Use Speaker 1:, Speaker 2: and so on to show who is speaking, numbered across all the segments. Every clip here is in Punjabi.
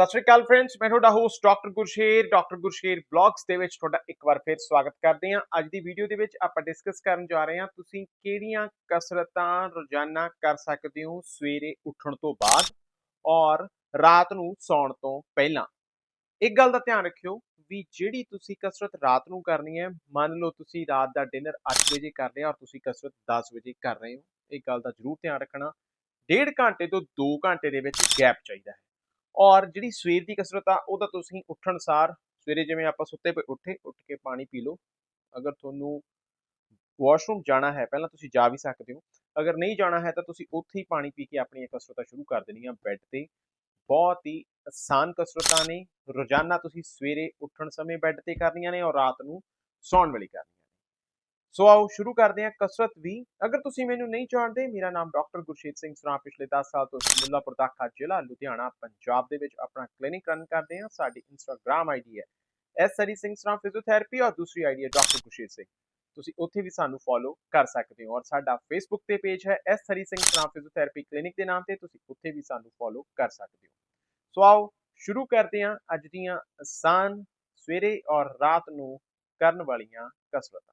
Speaker 1: ਸਤਿ ਸ਼੍ਰੀ ਅਕਾਲ ਫਰੈਂਡਸ ਮੈਂ ਤੁਹਾਡਾ host doctor Gursher doctor Gursher blogs ਦੇ ਵਿੱਚ ਤੁਹਾਡਾ ਇੱਕ ਵਾਰ ਫਿਰ ਸਵਾਗਤ ਕਰਦੇ ਹਾਂ ਅੱਜ ਦੀ ਵੀਡੀਓ ਦੇ ਵਿੱਚ ਆਪਾਂ ਡਿਸਕਸ ਕਰਨ ਜਾ ਰਹੇ ਹਾਂ ਤੁਸੀਂ ਕਿਹੜੀਆਂ ਕਸਰਤਾਂ ਰੋਜ਼ਾਨਾ ਕਰ ਸਕਦੇ ਹੋ ਸਵੇਰੇ ਉੱਠਣ ਤੋਂ ਬਾਅਦ ਔਰ ਰਾਤ ਨੂੰ ਸੌਣ ਤੋਂ ਪਹਿਲਾਂ ਇੱਕ ਗੱਲ ਦਾ ਧਿਆਨ ਰੱਖਿਓ ਵੀ ਜਿਹੜੀ ਤੁਸੀਂ ਕਸਰਤ ਰਾਤ ਨੂੰ ਕਰਨੀ ਹੈ ਮੰਨ ਲਓ ਤੁਸੀਂ ਰਾਤ ਦਾ ਡਿਨਰ 8 ਵਜੇ ਕਰ ਰਹੇ ਹੋ ਔਰ ਤੁਸੀਂ ਕਸਰਤ 10 ਵਜੇ ਕਰ ਰਹੇ ਹੋ ਇਹ ਗੱਲ ਦਾ ਜ਼ਰੂਰ ਧਿਆਨ ਰੱਖਣਾ ਡੇਢ ਘੰਟੇ ਤੋਂ 2 ਘੰਟੇ ਦੇ ਵਿੱਚ ਗੈਪ ਚਾਹੀਦਾ ਹੈ ਔਰ ਜਿਹੜੀ ਸਵੇਰ ਦੀ ਕਸਰਤ ਆ ਉਹ ਤੁਸੀਂ ਉੱਠਣ ਸਾਰ ਸਵੇਰੇ ਜਿਵੇਂ ਆਪਾਂ ਸੁੱਤੇ ਪਏ ਉੱਠੇ ਉੱਠ ਕੇ ਪਾਣੀ ਪੀ ਲਓ ਅਗਰ ਤੁਹਾਨੂੰ ਵਾਸ਼ਰੂਮ ਜਾਣਾ ਹੈ ਪਹਿਲਾਂ ਤੁਸੀਂ ਜਾ ਵੀ ਸਕਦੇ ਹੋ ਅਗਰ ਨਹੀਂ ਜਾਣਾ ਹੈ ਤਾਂ ਤੁਸੀਂ ਉੱਥੇ ਹੀ ਪਾਣੀ ਪੀ ਕੇ ਆਪਣੀ ਕਸਰਤਾਂ ਸ਼ੁਰੂ ਕਰ ਦੇਣੀਆਂ ਬੈੱਡ ਤੇ ਬਹੁਤ ਹੀ ਆਸਾਨ ਕਸਰਤਾਂ ਨੇ ਰੋਜ਼ਾਨਾ ਤੁਸੀਂ ਸਵੇਰੇ ਉੱਠਣ ਸਮੇਂ ਬੈੱਡ ਤੇ ਕਰਨੀਆਂ ਨੇ ਔਰ ਰਾਤ ਨੂੰ ਸੌਣ ਵੇਲੇ ਕਰਨੀਆਂ ਸੋ ਆਓ ਸ਼ੁਰੂ ਕਰਦੇ ਹਾਂ ਕਸਰਤ ਵੀ ਅਗਰ ਤੁਸੀਂ ਮੈਨੂੰ ਨਹੀਂ ਜਾਣਦੇ ਮੇਰਾ ਨਾਮ ਡਾਕਟਰ ਗੁਰਸ਼ੇਤ ਸਿੰਘ ਸਰਾ ਪਿਛਲੇ 10 ਸਾਲ ਤੋਂ ਮੁੱਲਾਪੁਰ ਦਾਖਾ ਜ਼ਿਲ੍ਹਾ ਲੁਧਿਆਣਾ ਪੰਜਾਬ ਦੇ ਵਿੱਚ ਆਪਣਾ ਕਲੀਨਿਕ ਰਨ ਕਰਦੇ ਹਾਂ ਸਾਡੀ ਇੰਸਟਾਗ੍ਰam ਆਈਡੀ ਹੈ ਐਸ ਸਰੀ ਸਿੰਘ ਸਰਾ ਫਿਜ਼ੀਓਥੈਰੇਪੀ ਔਰ ਦੂਸਰੀ ਆਈਡੀ ਹੈ ਡਾਕਟਰ ਗੁਰਸ਼ੇਤ ਸਿੰਘ ਤੁਸੀਂ ਉੱਥੇ ਵੀ ਸਾਨੂੰ ਫੋਲੋ ਕਰ ਸਕਦੇ ਹੋ ਔਰ ਸਾਡਾ ਫੇਸਬੁੱਕ ਤੇ ਪੇਜ ਹੈ S Sri Singh Sra physiotherapy clinic ਦੇ ਨਾਮ ਤੇ ਤੁਸੀਂ ਉੱਥੇ ਵੀ ਸਾਨੂੰ ਫੋਲੋ ਕਰ ਸਕਦੇ ਹੋ ਸੋ ਆਓ ਸ਼ੁਰੂ ਕਰਦੇ ਹਾਂ ਅੱਜ ਦੀਆਂ ਆਸਾਨ ਸਵੇਰੇ ਔਰ ਰਾਤ ਨੂੰ ਕਰਨ ਵਾਲੀਆਂ ਕਸਰਤਾਂ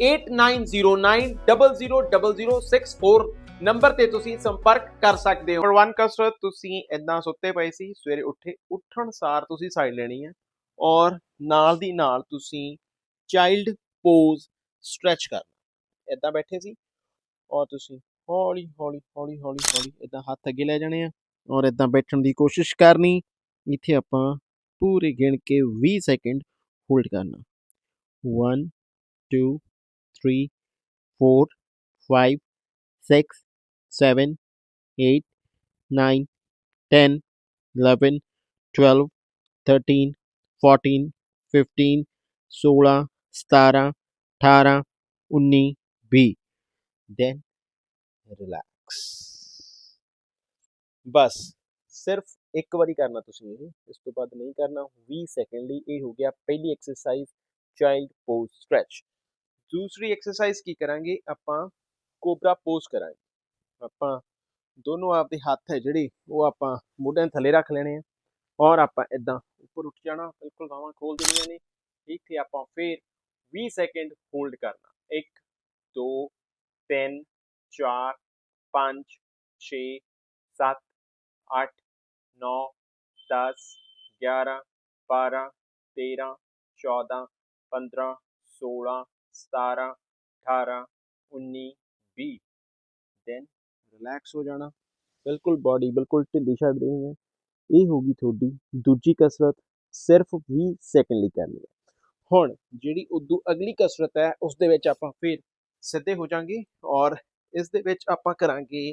Speaker 1: 8909000064 ਨੰਬਰ ਤੇ ਤੁਸੀਂ ਸੰਪਰਕ ਕਰ ਸਕਦੇ ਹੋ ਵਨ ਕਸਰਤ ਤੁਸੀਂ ਇਦਾਂ ਸੁੱਤੇ ਪਏ ਸੀ ਸਵੇਰੇ ਉੱਠੇ ਉੱਠਣ ਸਾਰ ਤੁਸੀਂ ਸਾਈਡ ਲੈਣੀ ਹੈ ਔਰ ਨਾਲ ਦੀ ਨਾਲ ਤੁਸੀਂ ਚਾਈਲਡ ਪੋਜ਼ ਸਟ੍ਰੈਚ ਕਰਨਾ ਇਦਾਂ ਬੈਠੇ ਸੀ ਔਰ ਤੁਸੀਂ ਹੌਲੀ ਹੌਲੀ ਹੌਲੀ ਹੌਲੀ ਹੌਲੀ ਇਦਾਂ ਹੱਥ ਅੱਗੇ ਲੈ ਜਾਣੇ ਆ ਔਰ ਇਦਾਂ ਬੈਠਣ ਦੀ ਕੋਸ਼ਿਸ਼ ਕਰਨੀ ਇੱਥੇ ਆਪਾਂ ਪੂਰੇ ਗਿਣ ਕੇ 20 ਸੈਕਿੰਡ ਹੋਲਡ ਕਰਨਾ 1 2 three four five six seven eight nine ten eleven twelve thirteen fourteen fifteen सोलह सतारह अठारह उन्नीस बी देन रिलैक्स बस सिर्फ एक बारी करना ਤੁਸੀਂ ਇਹ ਇਸ ਤੋਂ ਬਾਅਦ ਨਹੀਂ ਕਰਨਾ 20 ਸੈਕਿੰਡ ਲਈ ਇਹ ਹੋ ਗਿਆ ਪਹਿਲੀ ਐਕਸਰਸਾਈਜ਼ ਦੂਸਰੀ ਐਕਸਰਸਾਈਜ਼ ਕੀ ਕਰਾਂਗੇ ਆਪਾਂ ਕੋਬਰਾ ਪੋਜ਼ ਕਰਾਂਗੇ ਆਪਾਂ ਦੋਨੋਂ ਆਪਦੇ ਹੱਥ ਹੈ ਜਿਹੜੇ ਉਹ ਆਪਾਂ ਮੋਢਿਆਂ ਥੱਲੇ ਰੱਖ ਲੈਣੇ ਆ ਔਰ ਆਪਾਂ ਇਦਾਂ ਉੱਪਰ ਉੱਠ ਜਾਣਾ ਬਿਲਕੁਲ ਬਾਹਾਂ ਖੋਲ ਦੇਣੀਆਂ ਨੇ ਇੱਥੇ ਆਪਾਂ ਫੇਰ 20 ਸੈਕਿੰਡ ਹੋਲਡ ਕਰਨਾ 1 2 3 4 5 6 7 8 9 10 11 12 13 14 15 16 17 18 19 20 ਦੈਨ ਰਿਲੈਕਸ ਹੋ ਜਾਣਾ ਬਿਲਕੁਲ ਬਾਡੀ ਬਿਲਕੁਲ ਢਿੱਲੀ ਛੱਡ ਦੇਣੀ ਹੈ ਇਹ ਹੋ ਗਈ ਤੁਹਾਡੀ ਦੂਜੀ ਕਸਰਤ ਸਿਰਫ 20 ਸੈਕਿੰਡ ਲਈ ਕਰਨੀ ਹੈ ਹੁਣ ਜਿਹੜੀ ਉਦੋਂ ਅਗਲੀ ਕਸਰਤ ਹੈ ਉਸ ਦੇ ਵਿੱਚ ਆਪਾਂ ਫਿਰ ਸਿੱਧੇ ਹੋ ਜਾਾਂਗੇ ਔਰ ਇਸ ਦੇ ਵਿੱਚ ਆਪਾਂ ਕਰਾਂਗੇ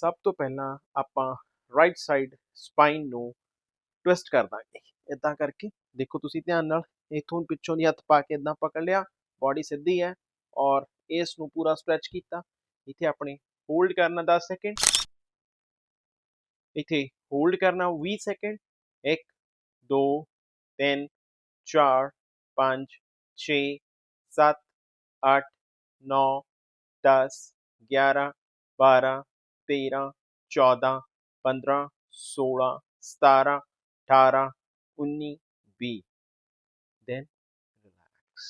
Speaker 1: ਸਭ ਤੋਂ ਪਹਿਲਾਂ ਆਪਾਂ ਰਾਈਟ ਸਾਈਡ ਸਪਾਈਨ ਨੂੰ ਟਵਿਸਟ ਕਰ ਦਾਂਗੇ ਇਦਾਂ ਕਰਕੇ ਦੇਖੋ ਤੁਸੀਂ ਧਿਆਨ ਨਾਲ ਇਥੋਂ ਪਿੱਛੋਂ ਦੀ ਹੱਥ ਪਾ ਕੇ ਇਦਾਂ ਪਕੜ ਲਿਆ ਬਾਡੀ ਸਿੱਧੀ ਹੈ ਔਰ ਇਸ ਨੂੰ ਪੂਰਾ ਸਟ੍ਰੈਚ ਕੀਤਾ ਇੱਥੇ ਆਪਣੇ ਹੋਲਡ ਕਰਨਾ 10 ਸੈਕਿੰਡ ਇੱਥੇ ਹੋਲਡ ਕਰਨਾ 20 ਸੈਕਿੰਡ 1 2 3 4 5 6 7 8 9 10 11 12 13 14 15 16 17 18, 19, 20 then relax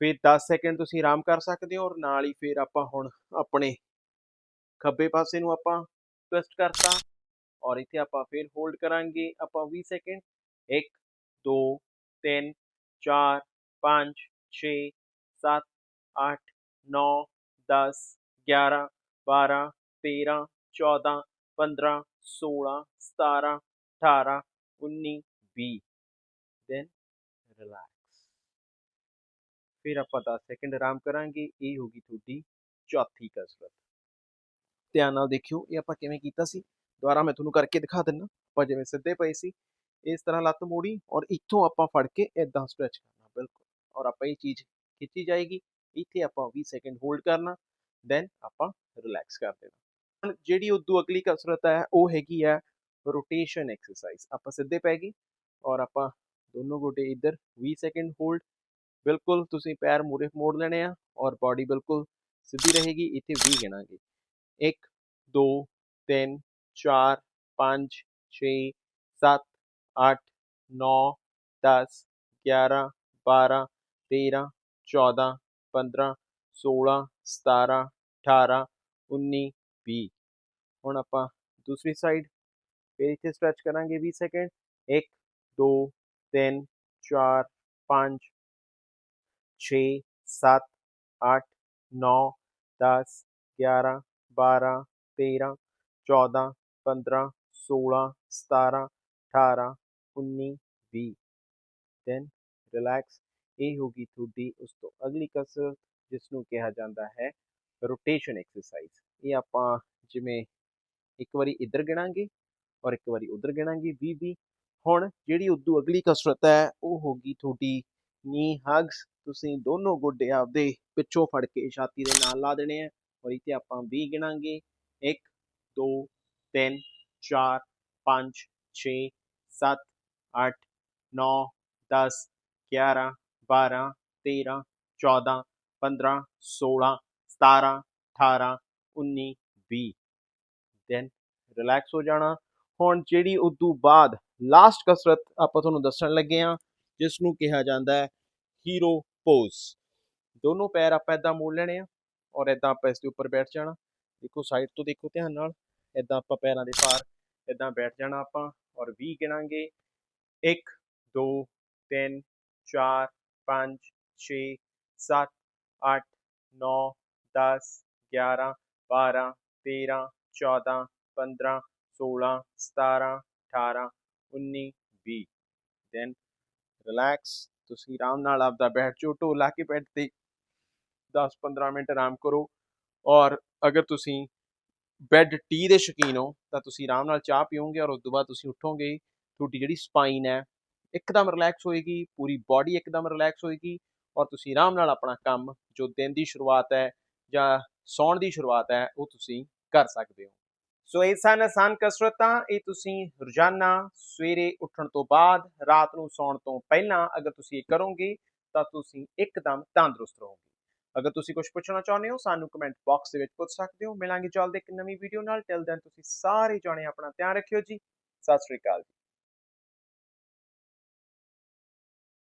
Speaker 1: ਫਿਰ 10 ਸੈਕਿੰਡ ਤੁਸੀਂ ਆਰਾਮ ਕਰ ਸਕਦੇ ਹੋ ਔਰ ਨਾਲ ਹੀ ਫਿਰ ਆਪਾਂ ਹੁਣ ਆਪਣੇ ਖੱਬੇ ਪਾਸੇ ਨੂੰ ਆਪਾਂ ਟਵਿਸਟ ਕਰਤਾ ਔਰ ਇੱਥੇ ਆਪਾਂ ਫਿਰ ਹੋਲਡ ਕਰਾਂਗੇ ਆਪਾਂ 20 ਸੈਕਿੰਡ 1 2 3 4 5 6 7 8 9 10 11 12 13 14 15 16 17 18 19 20 18, 19, 20 then relax ਫਿਰ ਆਪਾਂ 10 ਸੈਕਿੰਡ ਆਰਾਮ ਕਰਾਂਗੇ ਇਹ ਹੋ ਗਈ ਤੁਹਾਡੀ ਚੌਥੀ ਕਸਰਤ ਧਿਆਨ ਨਾਲ ਦੇਖਿਓ ਇਹ ਆਪਾਂ ਕਿਵੇਂ ਕੀਤਾ ਸੀ ਦੁਬਾਰਾ ਮੈਂ ਤੁਹਾਨੂੰ ਕਰਕੇ ਦਿਖਾ ਦਿੰਨਾ ਆਪਾਂ ਜਿਵੇਂ ਸਿੱਧੇ ਪਏ ਸੀ ਇਸ ਤਰ੍ਹਾਂ ਲੱਤ ਮੋੜੀ ਔਰ ਇੱਥੋਂ ਆਪਾਂ ਫੜ ਕੇ ਇਦਾਂ ਸਟ੍ਰੈਚ ਕਰਨਾ ਬਿਲਕੁਲ ਔਰ ਆਪਾਂ ਇਹ ਚੀਜ਼ ਕੀਤੀ ਜਾਏਗੀ ਇੱਥੇ ਆਪਾਂ 20 ਸੈਕਿੰਡ ਹੋਲਡ ਕਰਨਾ ਦੈਨ ਆਪਾਂ ਰਿਲੈਕਸ ਕਰ ਦੇਣਾ ਜਿਹੜੀ ਉਦੋਂ ਅਗਲੀ ਕਸਰਤ ਹੈ ਉਹ ਹੈਗੀ ਹੈ रोटेशन एक्सरसाइज आप सीधे पै गए और आप दोनों गोडे इधर भी सैकेंड होल्ड बिल्कुल तुम पैर मूहे मोड़ लेने और बॉडी बिल्कुल सीधी रहेगी इतने वी गिना एक दो तीन चार पाँच छे सत अठ नौ दस ग्यारह बारह तेरह चौदह पंद्रह सोलह सतारा अठारह उन्नी भी हम आप दूसरी साइड फिर इतने स्ट्रैच करेंगे भी सेकेंड एक दो तीन चार पाँच छ सात आठ नौ दस ग्यारह बारह तेरह चौदह पंद्रह सोलह सतारह अठारह उन्नी भी दैन रिलैक्स ये होगी थोड़ी उस तो अगली कसर जिसनों कहा जाता है रोटेशन एक्सरसाइज ये आप जिमें एक बार इधर गिणा ਔਰ ਇੱਕ ਵਾਰੀ ਉਧਰ ਗਿਣਾਂਗੇ 20 20 ਹੁਣ ਜਿਹੜੀ ਉਦੋਂ ਅਗਲੀ ਕਸਰਤ ਹੈ ਉਹ ਹੋਗੀ ਤੁਹਾਡੀ ਨੀ ਹਗਸ ਤੁਸੀਂ ਦੋਨੋਂ ਗੋਡੇ ਆਪਦੇ ਪਿੱਛੋਂ ਫੜ ਕੇ ਛਾਤੀ ਦੇ ਨਾਲ ਲਾ ਦੇਣੇ ਆ ਔਰ ਇੱਥੇ ਆਪਾਂ 20 ਗਿਣਾਂਗੇ 1 2 3 4 5 6 7 8 9 10 11 12 13 14 15 16 17 18 19 20 ਦੈਨ ਰਿਲੈਕਸ ਹੋ ਜਾਣਾ ਹੁਣ ਜਿਹੜੀ ਉਸ ਤੋਂ ਬਾਅਦ ਲਾਸਟ ਕਸਰਤ ਆਪਾਂ ਤੁਹਾਨੂੰ ਦੱਸਣ ਲੱਗੇ ਆ ਜਿਸ ਨੂੰ ਕਿਹਾ ਜਾਂਦਾ ਹੈ ਹੀਰੋ ਪੋਜ਼ ਦੋਨੋਂ ਪੈਰ ਆਪਾਂ ਇਦਾਂ ਮੋੜ ਲੈਣੇ ਆ ਔਰ ਇਦਾਂ ਆਪਾਂ ਇਸ ਦੇ ਉੱਪਰ ਬੈਠ ਜਾਣਾ ਦੇਖੋ ਸਾਈਡ ਤੋਂ ਦੇਖੋ ਧਿਆਨ ਨਾਲ ਇਦਾਂ ਆਪਾਂ ਪੈਰਾਂ ਦੇ ਪਾਰ ਇਦਾਂ ਬੈਠ ਜਾਣਾ ਆਪਾਂ ਔਰ 20 ਗਿਣਾਂਗੇ 1 2 3 4 5 6 7 8 9 10 11 12 13 14 15 16, 17, 18, 19, 20 ਦੈਨ ਰਿਲੈਕਸ ਤੁਸੀਂ ਆਰਾਮ ਨਾਲ ਆਪਦਾ ਬੈਠ ਜਾਓ ਢੋਲਾ ਕੇ ਬੈਠ ਤੇ 10-15 ਮਿੰਟ ਆਰਾਮ ਕਰੋ ਔਰ ਅਗਰ ਤੁਸੀਂ ਬੈੱਡ ਟੀ ਦੇ ਸ਼ਕੀਨ ਹੋ ਤਾਂ ਤੁਸੀਂ ਆਰਾਮ ਨਾਲ ਚਾਹ ਪੀਓਗੇ ਔਰ ਉਸ ਤੋਂ ਬਾਅਦ ਤੁਸੀਂ ਉੱਠੋਗੇ ਤੁਹਾਡੀ ਜਿਹੜੀ ਸਪਾਈਨ ਹੈ ਇੱਕਦਮ ਰਿਲੈਕਸ ਹੋਏਗੀ ਪੂਰੀ ਬਾਡੀ ਇੱਕਦਮ ਰਿਲੈਕਸ ਹੋਏਗੀ ਔਰ ਤੁਸੀਂ ਆਰਾਮ ਨਾਲ ਆਪਣਾ ਕੰਮ ਜੋ ਦਿਨ ਦੀ ਸ਼ੁਰੂਆਤ ਹੈ ਜਾਂ ਸੌਣ ਦੀ ਸ਼ੁਰੂਆਤ ਹੈ ਉਹ ਤੁਸੀਂ ਕਰ ਸਕਦੇ ਹੋ ਸੋ ਇਹ ਸਨ ਆਸਾਨ ਕਸਰਤਾਂ ਇਹ ਤੁਸੀਂ ਰੋਜ਼ਾਨਾ ਸਵੇਰੇ ਉੱਠਣ ਤੋਂ ਬਾਅਦ ਰਾਤ ਨੂੰ ਸੌਣ ਤੋਂ ਪਹਿਲਾਂ ਅਗਰ ਤੁਸੀਂ ਇਹ ਕਰੋਗੇ ਤਾਂ ਤੁਸੀਂ ਇੱਕਦਮ ਤੰਦਰੁਸਤ ਰਹੋਗੇ ਅਗਰ ਤੁਸੀਂ ਕੁਝ ਪੁੱਛਣਾ ਚਾਹੁੰਦੇ ਹੋ ਸਾਨੂੰ ਕਮੈਂਟ ਬਾਕਸ ਦੇ ਵਿੱਚ ਪੁੱਛ ਸਕਦੇ ਹੋ ਮਿਲਾਂਗੇ ਜਲਦ ਇੱਕ ਨਵੀਂ ਵੀਡੀਓ ਨਾਲ ਟਿਲ ਦੈਨ ਤੁਸੀਂ ਸਾਰੇ ਜਾਣੇ ਆਪਣਾ ਧਿਆਨ ਰੱਖਿਓ ਜੀ ਸਤਿ ਸ੍ਰੀ ਅਕਾਲ